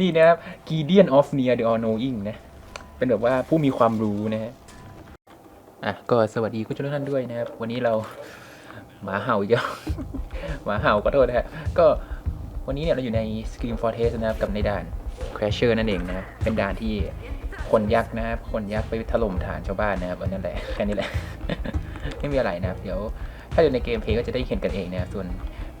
นี่นะครับ Gideon of Near the All Knowing นะ เป็นแบบว่าผู้มีความรู้นะฮะ อะ ก็สวัสดีคุณชมทุกท่านด้วยนะครับ วันนี้เราหมาเห่าอีกแล้วหมาเห่าขอโทษนะฮะ ก็วันนี้เนี่ยเราอยู่ใน Scream Fortress นะครับ กับในด่าน Crasher นั่นเองนะ เป็นด่านที่คนยักษ์นะครับ คนยักษ์ไปถล่มฐานชาวบ้านนะครับอันนั่นแหละ แค่นี้แหละ ไม่มีอะไรนะครับ เดี๋ยว ถ้าอยู่ในเกมเพลย์ก็จะได้เห็นกันเองนะ ส่วน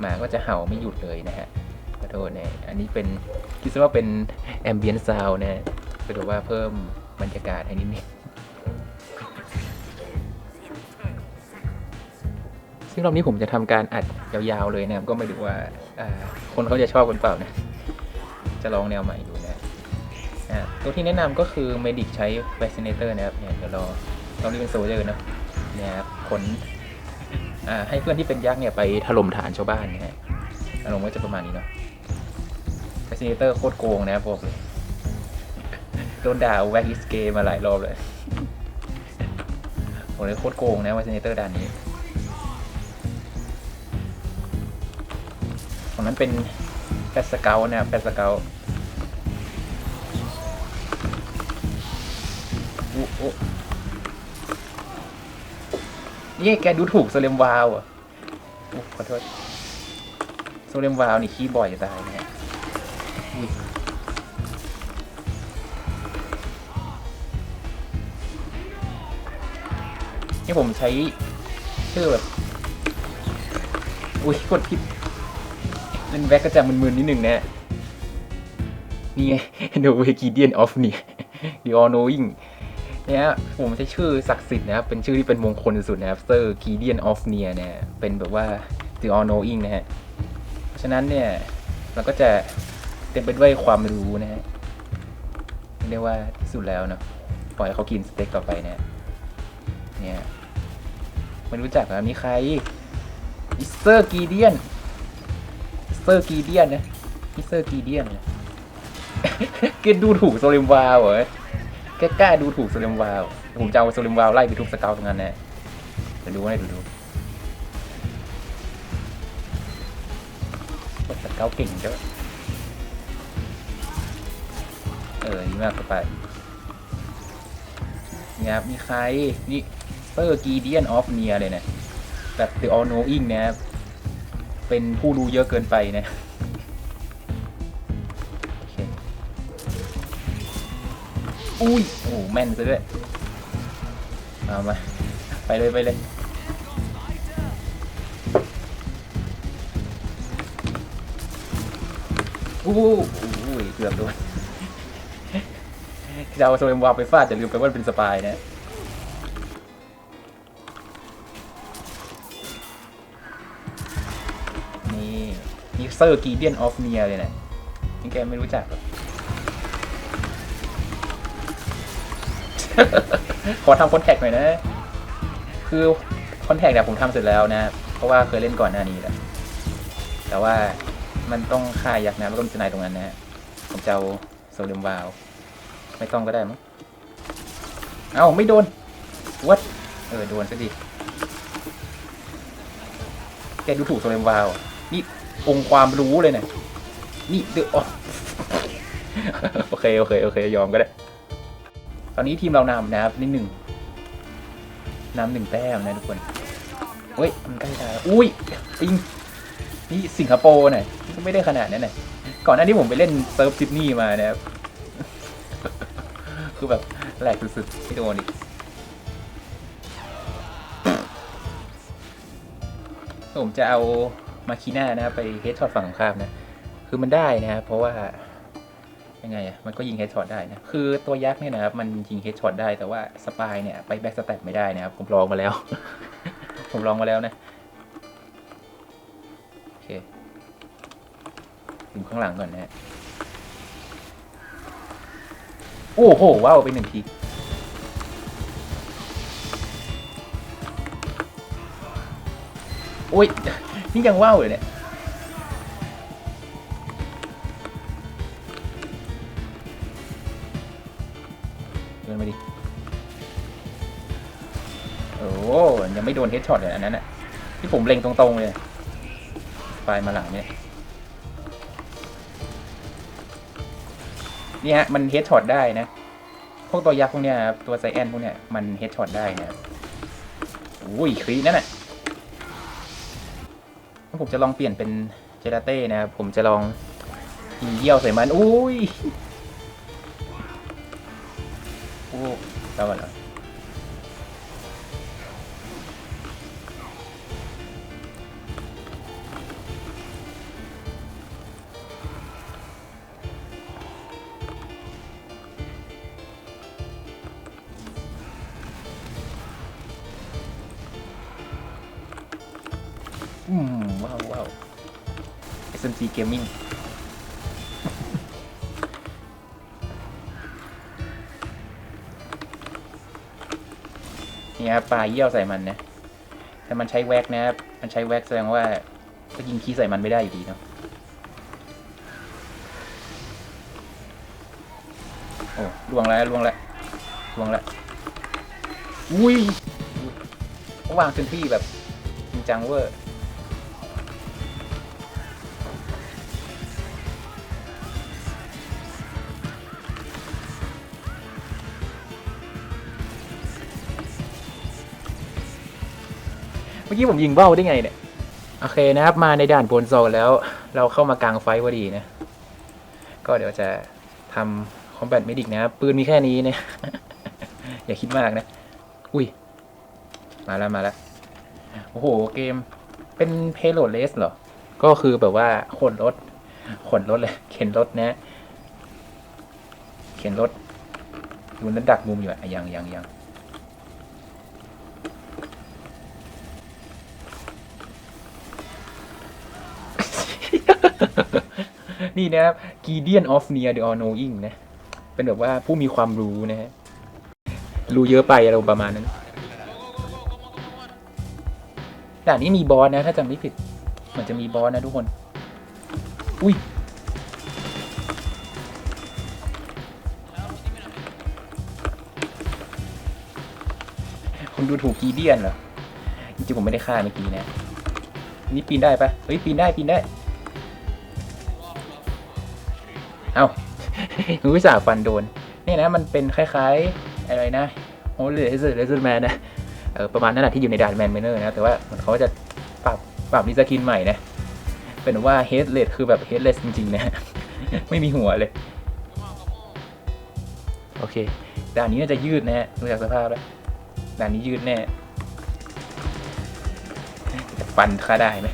หมาก็จะเห่าไม่หยุดเลยนะฮะ โทษนะอันนี้เป็นคิดซะว่าเป็นแอมเบียนซาวนะฮะก็ถือว่าเพิ่มบรรยากาศให้นิดนึงซึ่งรอบนี้ผมจะทำการอัดยาวๆเลยนะครับ ก็ไม่รู้ว่าคนเขาจะชอบกันเปล่านะ จะลองแนวใหม่ดูนะตัวที่แนะนำก็คือ Medic ใช้ Vaccinator นะครับเนี่ยเดี๋ยวรอตอนนี้เป็นโซเจอร์นะเนี่ยขนให้เพื่อนที่เป็นยักษ์เนี่ยไปถล่มฐานชาวบ้านนะฮะ อารมณ์ก็จะประมาณนี้เนาะแฟ c ซิเนเตอร์โคตรโกงนะพวกเลยโดนด่าแว็กอิสเกมาหลายรอบเลยโหเลยโคตรโกงนะแฟ c ซิเนเตอร์ด่านนี้ของนั้นเป็นแฟสเกลนะแฟสเกลอุ๊อุ๊นี่แกดูถูกโซเลมวาวอะขอโทษ โซเลมวาวนี่ขี้บ่อยจะตายเนี่ยนี่ผมใช้ชื่อแบบ อุ้ยกดผิดเล่นแบ็กก็จะมึนๆนิดนึงนะนี่ไง The w i k i d i a n of นี่ The All Knowing เนี่ยผมใช้ชื่อศักดิ์สิทธิ์นะครับ เป็นชื่อที่เป็นมงคลสุดๆนะครับ Sir Gideon of Near เนี่ย เป็นแบบว่า The All Knowing นะฮะ ฉะนั้นเนี่ยเราก็จะเต็มไปด้วยความรู้นะฮะเรียกว่าที่สุดแล้วเนาะปล่อยให้เขากินสเต็กต่อไปเนี่ยเนี่ยไม่รู้จักแล้วนี่ใครอิสเซอร์กีเดียนอิสเซอร์กีเดียนนะอิสเซอร์กีเดียนนะแกดูถูกโซเลมวาวเหรอแกกล้าดูถูกโซเลมวาวผมจะเอาโซเลมวาวไล่ไปทุบสเกลตรงนั้นแน่เดี๋ยวดูให้ดูดู เกลเก่งจ้ะเออดีมากเข้าไปนี่ครับมีใคร นี่เซอร์กีเดียนออฟเนียเลยนะแบบ The All Knowing นะครับ เป็นผู้รู้เยอะเกินไปนะอุ้ย โอ้โหแม่นซะด้วย เอามา ไปเลย ไปเลย อู้หูอู้ยเกือบโดนจะเอาโซเลมวาไปฟาดแต่ลืมไปว่ามันเป็นสปายนะนี่นี่เซอร์กีเดียนออฟเนียเลยนะนี่แกไม่รู้จักหรอขอทำคอนแทคหน่อยนะ คือคอนแทคเนี่ยผมทำเสร็จแล้วนะ เพราะว่าเคยเล่นก่อนหน้านี้แล้วแต่ว่า มันต้องฆ่ายักษ์นะแล้วก็มีสไนด์ตรงนั้นนะฮะผมจะเอาโซเลมวาวไม่ต้องก็ได้มั้งเอ้าไม่โดนวัดเออโดนซะดิแกดูถูกโซเลมวาวนี่องค์ความรู้เลยเนี่ยนี่เดืออโอเคโอเคโอเคยอมก็ได้ ตอนนี้ทีมเรานำนะครับนิดหนึ่งนำหนึ่งแต้มนะทุกคนเฮ้ยมันใกล้ตายอุ้ยปิง นี่สิงคโปร์เนี่ยไม่ได้ขนาดนั้นน่ะก่อนหน้านี้ผมไปเล่นเซิร์ฟซิดนีย์มานะครับ คือแบบแหลกสุดๆไม่โดนอีกผมจะเอามาคีน่านะครับไปเฮดช็อตฝั่งตรงข้ามนะ คือมันได้นะครับเพราะว่ายังไงอะมันก็ยิงเฮดช็อตได้นะ คือตัวยักษ์เนี่ยนะครับมันยิงเฮดช็อตได้แต่ว่าสปายเนี่ยไปแบ็กสแต็ปไม่ได้นะครับ ผมลองมาแล้ว ผมลองมาแล้วนะ ดูข้างหลังก่อนนะฮะโอ้โหว้าวไปหนึ่งทีโอ้ย นี่ยังว้าวเลยเนี่ยเดินมาดิ โอ้ยังไม่โดนเฮดช็อตเลยอันนั้นน่ะที่ผมเล็งตรงๆเลย ไฟมาหลังเนี่ย นี่ฮะมันเฮดช็อตได้นะ พวกตัวยักษ์พวกเนี้ยครับตัวไซแอนพวกเนี้ยมันเฮดช็อตได้นะอุ้ยครีนั่นแหละผมจะลองเปลี่ยนเป็นเจลาเต้นะครับผมจะลองยิงเยี่ยวใส่มันอุ้ยโอ้แล้วก่อนเหรอ SMC Gaming นี่ครับปลาเยี่ยวใส่มันนะ แต่มันใช้แว็กนะครับ มันใช้แว็กแสดงว่าก็ยิงขี้ใส่มันไม่ได้อยู่ดีเนาะ โอ้ล่วงแล้วล่วงแล้วล่วงแล้ว อุ้ย วางเซนที่แบบจริงจังเวอร์ มื่อกี้ผมยิงเบ้าได้ไงเนี่ย โอเคนะครับ มาในด่านโพนโซนแล้ว เราเข้ามากลางไฟพอดีนะ ก็เดี๋ยวจะทำคอมแบทเมดิกนะครับ ปืนมีแค่นี้เนี่ยอย่าคิดมากนะ อุ้ย มาแล้วมาแล้ว โอ้โห เกมเป็นเพโลเลสเหรอ ก็คือแบบว่าขนรถ ขนรถเลย เข็นรถนะ เข็นรถดูนั้นดักมุมอยู่อะยังยังยัง นี่นะครับ Gideon of Near the All Knowing นะ เป็นแบบว่าผู้มีความรู้นะฮะ รู้เยอะไปอะไรประมาณนั้นด่านนี้มีบอสนะ ถ้าจำไม่ผิด เหมือนจะมีบอสนะทุกคน อุ้ยคุณดูถูกกีเดียนเหรอ จริงๆผมไม่ได้ฆ่าเมื่อกี้นะ นี่ปีนได้ปะเฮ้ยปีนได้ปีนได้ วิสาฟันโดน นี่นะมันเป็นคล้ายๆอะไรนะโอ้เลเซอร์เลเซอร์แมนนะเออประมาณนั้นแหละที่อยู่ในด่านแมนเมเนอร์นะ แต่ว่าเหมันเขาจะปรับปรับดีสกินใหม่นะ เป็นว่าเฮดเลสคือแบบเฮดเลสจริงๆนะ ไม่มีหัวเลย โอเคด่านนี้น่าจะยืดนะฮะดูจากสภาพแล้วด่านนี้ยืดแน่ ฟันค่าได้ไหม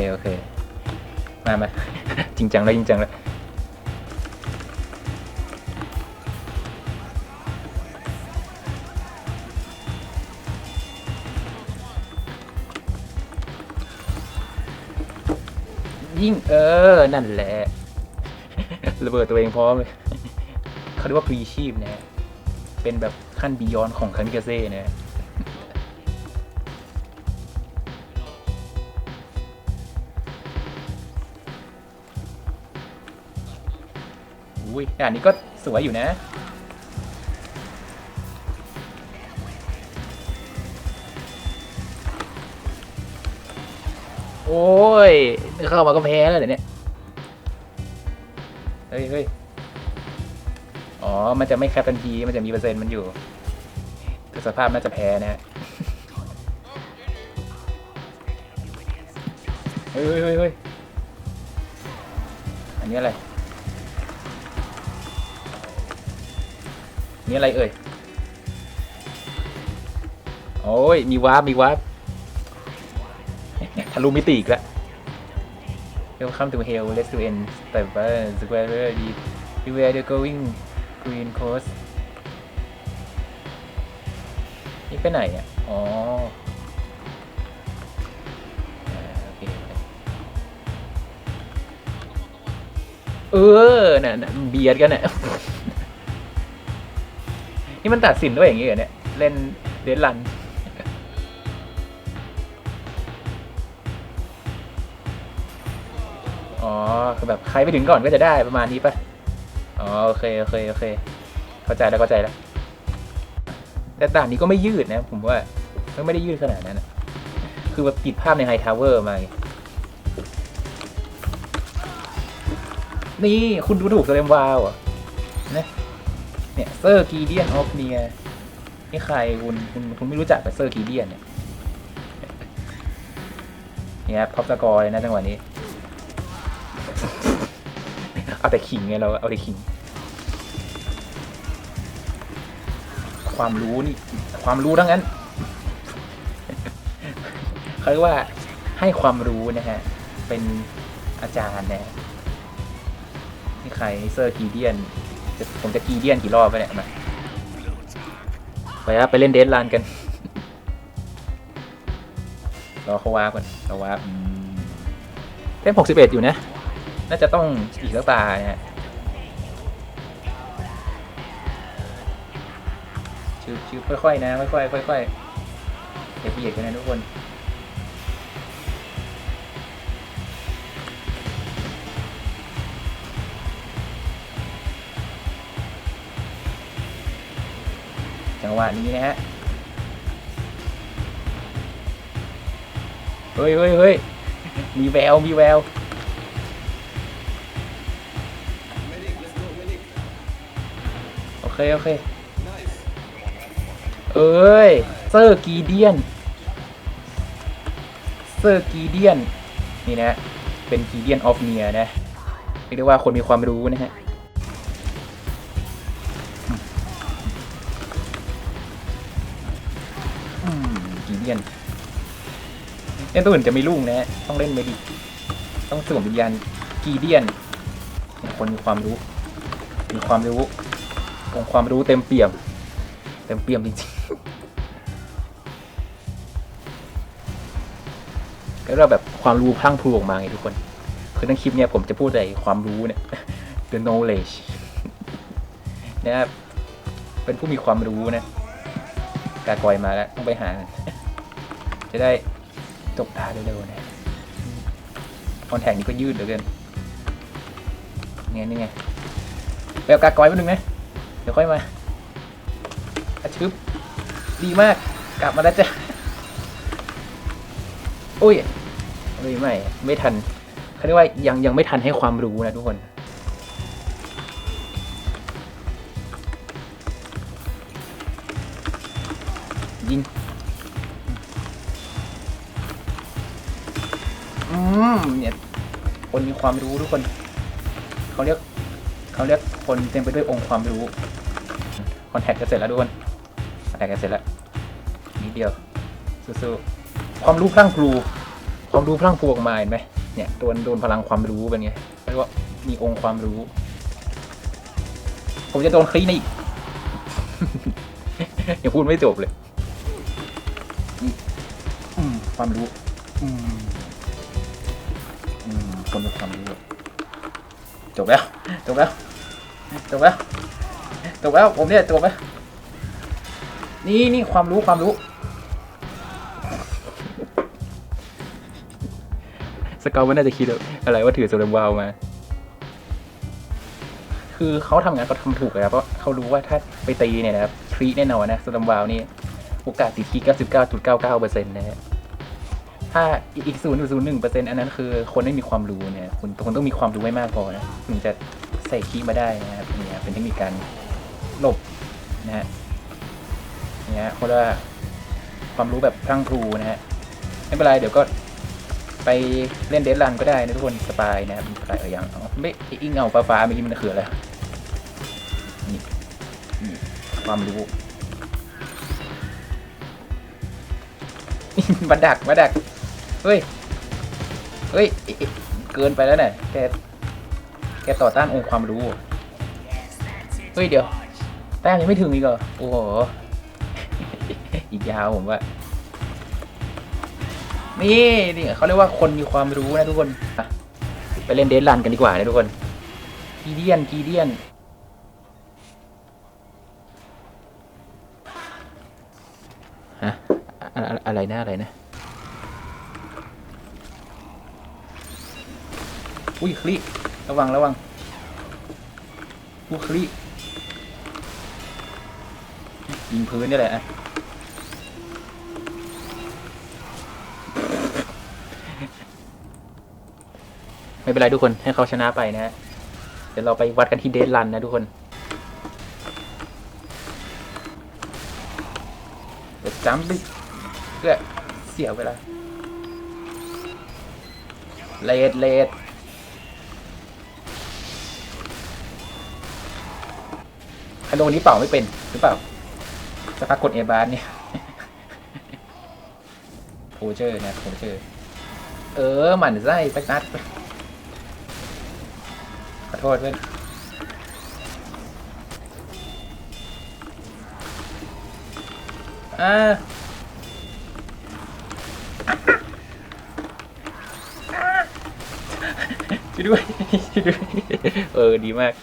โอเคโอเค มามา จริงจังแล้วจริงจังแล้วยิ่งเออ นั่นแหละ ระเบิดตัวเองพร้อมเลยเขาเรียกว่าพรีชีพนะ เป็นแบบขั้นบียอนของคันมิกเซ่นะ ยด่านนี้ก็สวยอยู่นะ โอ้ย เข้ามาก็แพ้แล้วเดี๋ยวนี้เฮ้ยเฮ้ยอ๋อ มันจะไม่แคปทันที มันจะมีเปอร์เซ็นต์มันอยู่แต่สภาพน่าจะแพ้นะฮะเฮ้ยเฮ้ยเฮ้ยเฮ้ยอันนี้อะไร นี่อะไรเอ่ย โอ้ย มีวาร์ปมีวาร์ปทะลุมิติอีกแล้ว Welcome to hell let's do end step by square where the where the going green coast นี่ไปไหนอะ อ๋ออ่าโอเอเออน่ะน่ะเบียดกันน่ะ นี่มันตัดสินด้วยอย่างนี้เหรอเนี่ย เล่นเดนลัน อ๋อ คือแบบใครไปถึงก่อนก็จะได้ประมาณนี้ปะอ๋อ โอเค โอเค โอเค เข้าใจแล้วเข้าใจแล้ว แต่ด่านนี้ก็ไม่ยืดนะ ผมว่ามันไม่ได้ยืดขนาดนั้นนะคือแบบติดภาพในไฮทาวเวอร์มาไงนี่ คุณดูถูกสเลมวาวอะ เนี่ยเซอร์กีเดียนออฟเนียนี่ใครคุณคุณคุณไม่รู้จักกับเซอร์กีเดียนเนี่ยเนี่ยท็อปสกอร์เลยนะจังหวะนี้ เอาแต่ขิงไงเราเอาแต่ขิง ความรู้นี่ ความรู้ทั้งนั้นเขาเรียกว่าให้ความรู้นะฮะ เป็นอาจารย์นะนี่ใครเซอร์กีเดียน ผมจะกีเดียนกี่รอบไปเนี่ยมาไปครับไปเล่นเดนลานกัน รอเขาวาร์ปก่อนเขาวาร์ปอืมเล่มหกสิบเอ็ดอยู่นะ น่าจะต้องอีกแล้วตานะฮะชืบชืบค่อยๆนะ ค่อยๆค่อยๆอย่าเบียดกันนะทุกคน จังหวะนี้นะฮะ เฮ้ยเฮ้ยเฮ้ยมีแวว มีแวว โอเค โอเค เอ้ย เซอร์กีเดียน เซอร์กีเดียน นี่นะ เป็นกีเดียนออฟเนียนะ เรียกได้ว่าคนมีความรู้นะฮะ กีเดียนเล่นตัวอื่นจะไม่รุ่งนะฮะต้องเล่นเมดิต้องสวมวิญญาณกีเดียน คนมีความรู้ มีความรู้องความรู้เต็มเปี่ยม เต็มเปี่ยมจริงๆก็เราแบบความรู้พังพรูออกมาไงทุกคน คือทั้งคลิปเนี่ยผมจะพูดแต่ความรู้เนี่ย the knowledge นะครับเป็นผู้มีความรู้นะ กากอยมาแล้วต้องไปหา จะได้จบตาเร็วๆนะคอนแทคนี้ก็ยืดเหลือเกินเนี่ยนี่ไงไปเอากากอยแป๊บนึงนะ เดี๋ยวค่อยมาอาชึบดีมาก กลับมาแล้วจ้ะอุ้ยไม่ไม่ไม่ทันเขาเรียกว่ายังยังไม่ทันให้ความรู้นะทุกคนยิง เนี่ย คนมีความรู้ทุกคน เขาเรียกเขาเรียกคนเต็มไปด้วยองค์ความรู้คอนแทคจะเสร็จแล้วทุกคนคอนแทคจะเสร็จแล้วนิดเดียวสู้ๆความรู้พลั่งพลูความรู้พลั่งพลูออกมาเห็นไหมเนี่ยโดนโดนพลังความรู้เป็นไงเรียกว่ามีองค์ความรู้ ผมจะโดนคลีนี่ยังพูดไม่จบเลยความรู้ อืม คนมีความรู้จบแล้วจบแล้วจบแล้วจบแล้วผมเนี่ยจบแล้วนี่นี่ความรู้ความรู้สเกลมันน่าจะคิดอะไรว่าถือโซลมวาวมา คือเขาทำงานเขาทำถูกเลยครับเพราะเขารู้ว่าถ้าไปตีเนี่ยนะครับทรีแน่นอนนะโซลมวาวนี่โอกาสติดที99.99%นะฮะ ถ้าอีก0.01%อันนั้นคือคนไม่มีความรู้เนี่ยคุณคุณต้องมีความรู้ไม่มากพอนะถึงจะใส่คีย์มาได้นะครับเนี่ยเป็นเทคนิคการหลบนะฮะเนี่ยเขาเรียกว่าความรู้แบบพรั่งพรูนะฮะไม่เป็นไรเดี๋ยวก็ไปเล่นเดสลันก็ได้นะทุกคนสบายนะครับสบายเออยังอ๋อไม่อิงเอาฟ้าฟ้าเมื่อกี้มันคืออะไรนี่นี่ความรู้มาดักมาดัก เฮ้ย เฮ้ย เกินไปแล้วเนี่ยแกแกต่อต้านองค์ความรู้ เฮ้ยเดี๋ยว แต้มยังไม่ถึงอีกเหรอ โอ้โห อีกยาวผมว่า นี่นี่เขาเรียกว่าคนมีความรู้นะทุกคน ไปเล่นเดนลันกันดีกว่านะทุกคน กีเดียน กีเดียนฮะอะอะอะไรนะอะไรนะ อุ้ยคลิระวังระวังอุ้ยคลิยิงพื้นนี่แหละไม่เป็นไรทุกคนให้เขาชนะไปนะฮะเดี๋ยวเราไปวัดกันที่เดนรันนะทุกคนเดี๋ยวจัมไปเพื่อเสียเวลาเลดเลด ใครลงอันนี้เป่าไม่เป็นหรือเปล่าสักพักกดเอบาร์เนี่ยโพเจอร์นะโพเจอร์เออหมันไส้สักนัดขอโทษเพื่อนอ่าช่วยด้วยช่วยด้วย เออ ดีมาก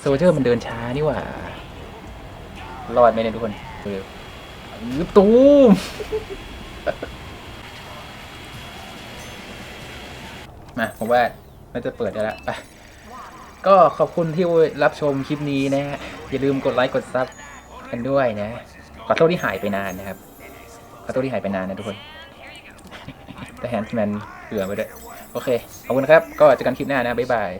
โซเจอร์มันเดินช้านี่หว่ารอดไหมเนี่ยทุกคนเอออื้อตูมมาผมว่าน่าจะเปิดได้แล้วไปก็ขอบคุณที่รับชมคลิปนี้นะฮะอย่าลืมกดไลค์กดซับกันด้วยนะขอโทษที่หายไปนานนะครับขอโทษที่หายไปนานนะทุกคนแต่แฮนด์แมนเผื่อไว้ด้วย โอเค ขอบคุณครับ ก็เจอกันคลิปหน้านะ บ๊ายบาย